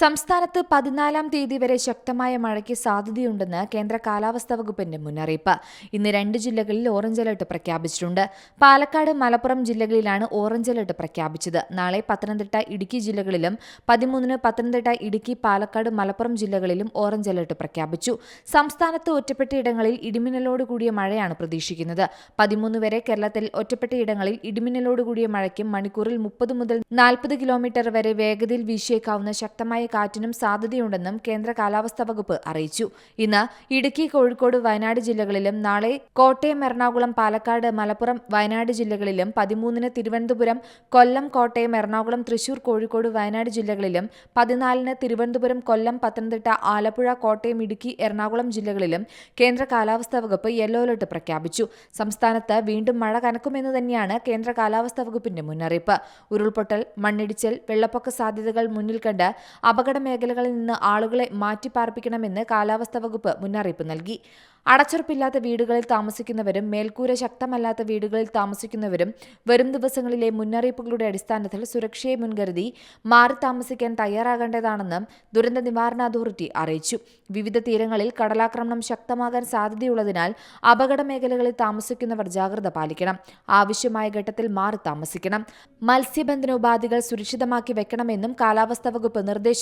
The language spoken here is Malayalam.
സംസ്ഥാനത്ത് പതിനാലാം തീയതി വരെ ശക്തമായ മഴയ്ക്ക് സാധ്യതയുണ്ടെന്ന് കേന്ദ്ര കാലാവസ്ഥാ വകുപ്പിന്റെ മുന്നറിയിപ്പ്. ഇന്ന് രണ്ട് ജില്ലകളിൽ ഓറഞ്ച് അലർട്ട് പ്രഖ്യാപിച്ചിട്ടുണ്ട്. പാലക്കാട് മലപ്പുറം ജില്ലകളിലാണ് ഓറഞ്ച് അലർട്ട് പ്രഖ്യാപിച്ചത്. നാളെ പത്തനംതിട്ട ഇടുക്കി ജില്ലകളിലും പതിമൂന്നിന് പത്തനംതിട്ട ഇടുക്കി പാലക്കാട് മലപ്പുറം ജില്ലകളിലും ഓറഞ്ച് അലർട്ട് പ്രഖ്യാപിച്ചു. സംസ്ഥാനത്ത് ഒറ്റപ്പെട്ടയിടങ്ങളിൽ ഇടിമിന്നലോട് കൂടിയ മഴയാണ് പ്രതീക്ഷിക്കുന്നത്. പതിമൂന്ന് വരെ കേരളത്തിൽ ഒറ്റപ്പെട്ടയിടങ്ങളിൽ ഇടിമിന്നലോട് കൂടിയ മഴയ്ക്കും മണിക്കൂറിൽ മുപ്പത് മുതൽ നാൽപ്പത് കിലോമീറ്റർ വരെ വേഗതയിൽ വീശിയേക്കാവുന്ന ശക്തമായ കാറ്റിനും സാധ്യതയുണ്ടെന്നും കേന്ദ്ര കാലാവസ്ഥാ വകുപ്പ് അറിയിച്ചു. ഇന്ന് ഇടുക്കി കോഴിക്കോട് വയനാട് ജില്ലകളിലും നാളെ കോട്ടയം എറണാകുളം പാലക്കാട് മലപ്പുറം വയനാട് ജില്ലകളിലും പതിമൂന്നിന് തിരുവനന്തപുരം കൊല്ലം കോട്ടയം എറണാകുളം തൃശൂർ കോഴിക്കോട് വയനാട് ജില്ലകളിലും പതിനാലിന് തിരുവനന്തപുരം കൊല്ലം പത്തനംതിട്ട ആലപ്പുഴ കോട്ടയം ഇടുക്കി എറണാകുളം ജില്ലകളിലും കേന്ദ്ര കാലാവസ്ഥാ വകുപ്പ് യെല്ലോ അലർട്ട് പ്രഖ്യാപിച്ചു. സംസ്ഥാനത്ത് വീണ്ടും മഴ കനക്കുമെന്ന് തന്നെയാണ് കേന്ദ്ര കാലാവസ്ഥാ വകുപ്പിന്റെ മുന്നറിയിപ്പ്. ഉരുൾപൊട്ടൽ മണ്ണിടിച്ചിൽ വെള്ളപ്പൊക്ക സാധ്യതകൾ മുന്നിൽ കണ്ട് അപകട മേഖലകളിൽ നിന്ന് ആളുകളെ മാറ്റിപ്പാർപ്പിക്കണമെന്ന് കാലാവസ്ഥാ വകുപ്പ് മുന്നറിയിപ്പ് നൽകി. അടച്ചുറപ്പില്ലാത്ത വീടുകളിൽ താമസിക്കുന്നവരും മേൽക്കൂര ശക്തമല്ലാത്ത വീടുകളിൽ താമസിക്കുന്നവരും വരും ദിവസങ്ങളിലെ മുന്നറിയിപ്പുകളുടെ അടിസ്ഥാനത്തിൽ സുരക്ഷയെ മുൻകരുതി മാറി താമസിക്കാൻ തയ്യാറാകേണ്ടതാണെന്നും ദുരന്ത നിവാരണ അതോറിറ്റി അറിയിച്ചു. വിവിധ തീരങ്ങളിൽ കടലാക്രമണം ശക്തമാകാൻ സാധ്യതയുള്ളതിനാൽ അപകട മേഖലകളിൽ താമസിക്കുന്നവർ ജാഗ്രത പാലിക്കണം. ആവശ്യമായ ഘട്ടത്തിൽ മാറി താമസിക്കണം. മത്സ്യബന്ധന ഉപാധികൾ സുരക്ഷിതമാക്കി വെക്കണമെന്നും കാലാവസ്ഥാ വകുപ്പ് നിർദ്ദേശം